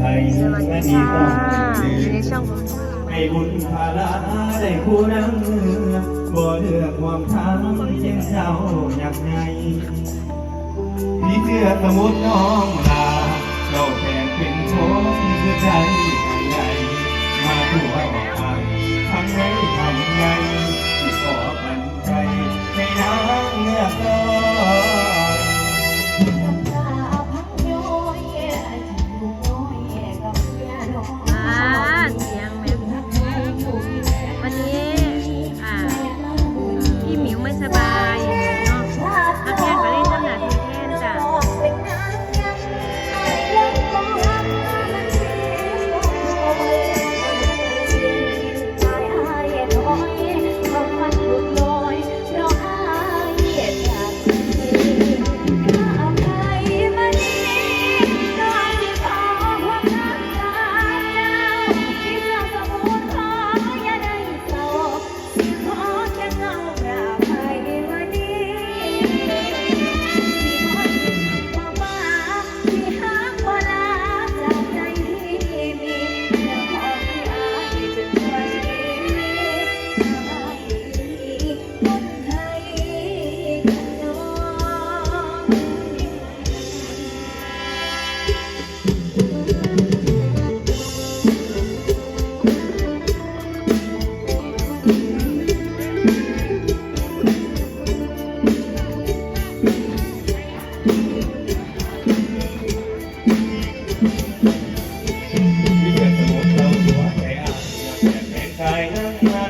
ไทยสวัสดีแม่นี้ค่ะต้องในช่องให้บุญภาระได้คู่นั้นบ่เลือกความทางเพียงเศร้าอยากไงพี่เสื้อสมุดน้องลาเจ้าแทนเป็นคนคือใจทางใดมาทั่วออกทางทางไหนทำไง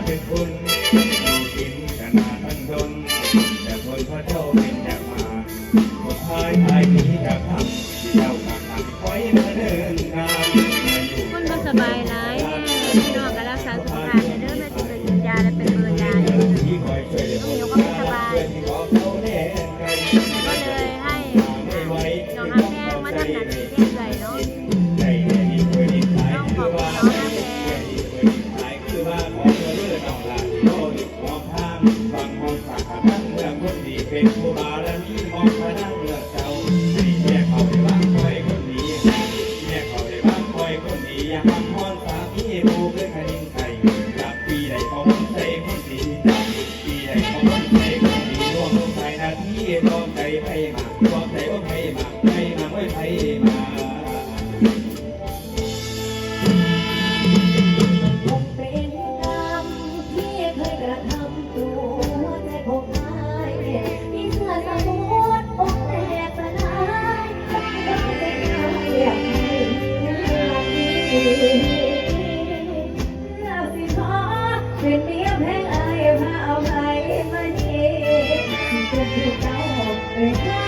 เป็นคุณอยู่กินขนาดทันดนแต่คนพระเจ้าเป็นอยากมาคนพายพายหนี้จากทำที่เจ้าทำทำไว้มาเดินนานมาอยู่คนก็สบายร้ายแน่พี่น้องก็รักษาสุขภาพเด้อแม่จะเป็นยาและเป็นเบอร์ยาเด้อที่คอยช่วยเหลือ เป็นผู้บารมีมองพระนั่งเลือกเจ้าแยกเขาได้บ้างคอยคนดีแยกเขาได้บ้างคอยคนดีอย่าทำมอนสามีผู้เพื่อคณิงไทยจากปีใดเขาใส่คนดีจากปีใดเขาใส่คนดีร่วมลงใจนาทีรอใจไปมารอใจว่าไปม จ้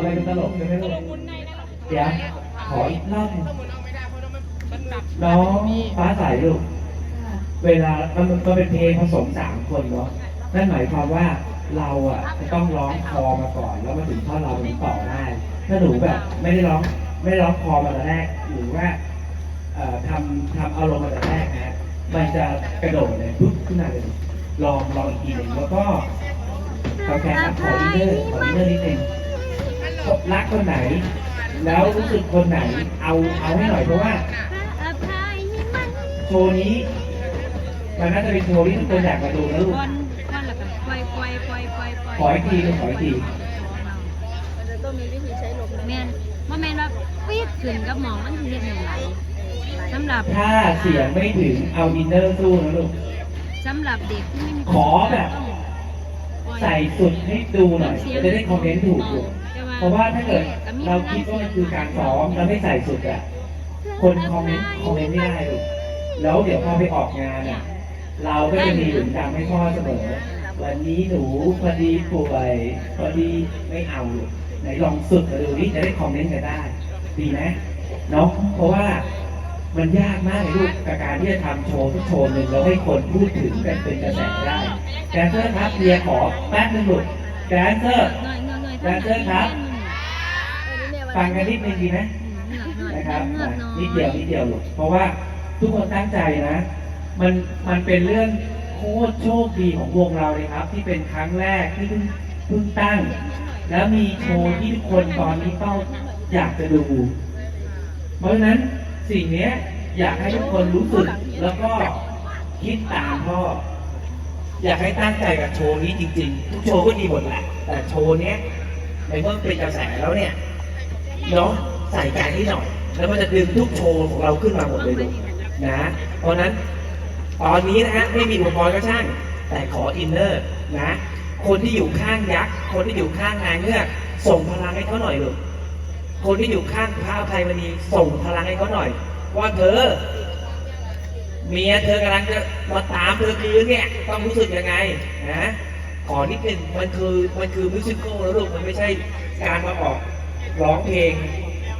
อาไปเป็นตลกใช่ไหมลูกเดี๋ยวขออีกรอบหนึ่งน้องฟ้าใสลูก เวลามันมันเป็นเพลงผสมสามคนเนาะ นั่นหมายความว่าเราอะจะต้องร้องคอมาก่อน แล้วมาถึงท่อนเราถึงต่อได้ ถ้าหนูแบบไม่ได้ร้องไม่ได้ร้องคอมาแต่แรกหรือว่าเอ่อทำทำอารมณ์มาแต่แรกนะมันจะกระโดดเลยปุ๊บขึ้นมาเลยลองลองอีกทีหนึ่งแล้วก็กาแฟครับขออินเนอร์ขออินเนอร์นิดนึง รักคนไหน แล้วรู้สึกคนไหน เอาเอาให้หน่อยเพราะว่าอภัยมันโชว์นี้ มันน่าจะเป็นโชว์ที่ทุกคนอยากมาดูนะลูกก้อนก้อนแล้วก็ปล่อยปล่อยปล่อยปล่อยปล่อยขออีกทีหนึงขออีกทีแม่นว่าแม่นว่าปี๊ดขึ้นกับหมองมันสิเฮ็ดให้ไหลสำหรับถ้าเสียงไม่ถึงเอาดินเนอร์สู้นะลูกสำหรับเด็กที่ไม่มีขอแบบ ใส่สุดให้ดูหน่อย จะได้คอมเมนต์ถูกลูก เพราะว่าถ้าเกิดเราคิดว่ามันคือการซ้อมแล้วไม่ใส่สุดอะคนคอมเมนต์คอมเมนต์ไม่ได้ลูกแล้วเดี๋ยวพอไปออกงานอะเราก็จะมีหลุมดำให้พ่อเสมอ วันนี้หนูพอดีป่วยพอดีไม่เอาลูกไหนลองสุดมาดูนี่จะได้คอมเมนต์กันได้ ดีไหมเนาะเพราะว่ามันยากมากเลยลูกกับการที่จะทำโชว์ทุกโชว์หนึ่งแล้วให้คนพูดถึงกันเป็นกระแสได้แดนเซอร์ครับเรียขอแป๊บนึงลูกแดนเซอร์แดนเซอร์ครับ ฟังกันนิดนึงดีไหมเหนื่อยหน่อยนะครับเหนื่อยหน่อยนิดเดียวนิดเดียวลูกเพราะว่าทุกคนตั้งใจนะ มันมันเป็นเรื่องโคตรโชคดีของวงเราเลยครับ ที่เป็นครั้งแรกที่เพิ่งเพิ่งตั้ง แล้วมีโชว์ที่ทุกคนตอนนี้เป้าอยากจะดู เพราะฉะนั้นสิ่งเนี้ยอยากให้ทุกคนรู้สึกแล้วก็คิดตามพ่ออยากให้ตั้งใจกับโชว์นี้จริงๆ ทุกโชว์ก็ดีหมดแหละแต่โชว์เนี้ยในเมื่อเป็นกระแสแล้วเนี่ย เนาะใส่ใจให้หน่อย แล้วมันจะดึงทุกโชว์ของเราขึ้นมาหมดเลยลูนะ เพราะนั้นตอนนี้นะฮะไม่มีอุปกรณ์ก็ช่าง แต่ขออินเนอร์นะ คนที่อยู่ข้างยักษ์ คนที่อยู่ข้างนางเงือก ส่งพลังให้เขาหน่อยลูกคนที่อยู่ข้างพระอภัยมณีส่งพลังให้เขาหน่อย ว่าเธอเมียเธอกำลังจะมาตามเธอคืนเนี่ยต้องรู้สึกยังไงนะขอนิดหนึ่งมันคือมันคือมิวสิควลแล้วลูกมันไม่ใช่การมาออก ร้องเพลง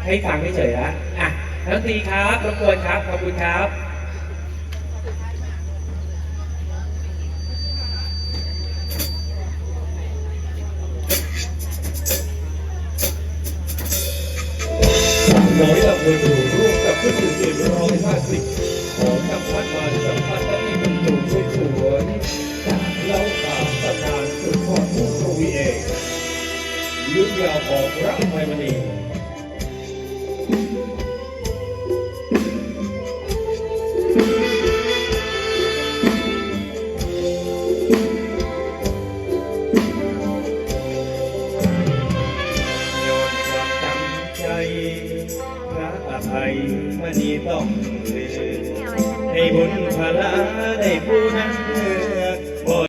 ให้ฟังไม่เฉยนะอะนักดนตรีครับรบกวนครับ ขอบคุณครับน้อยละคนถูร่วมกับคนอื่นๆร้อยห้าสิบ ยุคยาวของพระอภัยมณี